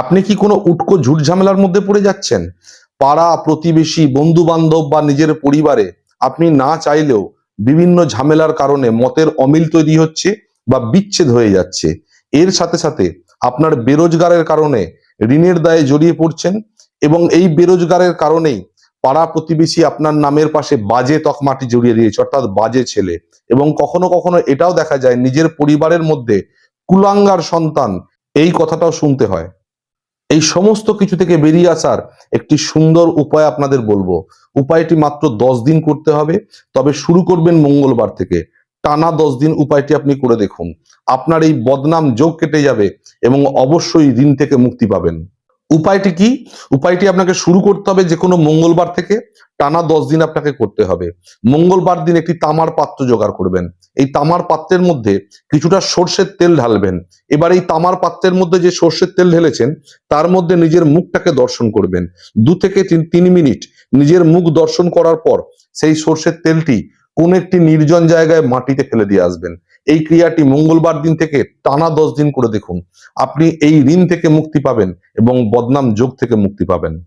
আপনি কি কোনো উটকো ঝুট ঝামেলার মধ্যে পড়ে যাচ্ছেন? পাড়া, প্রতিবেশী বন্ধু বান্ধব বা নিজের পরিবারে আপনি না চাইলেও বিভিন্ন ঝামেলার কারণে মতের অমিল তৈরি হচ্ছে বা বিচ্ছেদ হয়ে যাচ্ছে। এর সাথে সাথে আপনার বেরোজগারের কারণে ঋণের দায়ে জড়িয়ে পড়ছেন এবং এই বেরোজগারের কারণেই পাড়া, প্রতিবেশী আপনার নামের পাশে বাজে তকমাটি জড়িয়ে দিয়েছে, অর্থাৎ বাজে ছেলে। এবং কখনো কখনো এটাও দেখা যায়, নিজের পরিবারের মধ্যে কুলাঙ্গার সন্তান এই কথাটাও শুনতে হয়। এই সমস্ত কিছু থেকে বেরিয়ে আসার একটি সুন্দর উপায় আপনাদের বলব। উপায়টি মাত্র দশ দিন করতে হবে। তবে শুরু করবেন মঙ্গলবার থেকে। টানা দশ দিন উপায়টি আপনি করে দেখুন। আপনার এই বদনাম যোগ কেটে যাবে এবং অবশ্যই ঋণ থেকে মুক্তি পাবেন। উপায়টি কি? উপায়টি আপনাকে শুরু করতে হবে যে কোনো মঙ্গলবার থেকে টানা দশ দিন আপনাকে করতে হবে। মঙ্গলবার দিন একটি তামার পাত্র জোগাড় করবেন। এই তামার পাত্রের মধ্যে কিছুটা সর্ষের তেল ঢালবেন। এবার এই তামার পাত্রের মধ্যে যে সর্ষের তেল ঢেলেছেন, তার মধ্যে নিজের মুখটাকে দর্শন করবেন। দু থেকে তিন মিনিট নিজের মুখ দর্শন করার পর সেই সর্ষের তেলটি কোন একটি নির্জন জায়গায় মাটিতে ফেলে দিয়ে আসবেন। এই ক্রিয়াটি মঙ্গলবার দিন থেকে টানা দশ দিন করে দেখুন। আপনি এই ঋণ থেকে মুক্তি পাবেন এবং বদনাম যোগ থেকে মুক্তি পাবেন।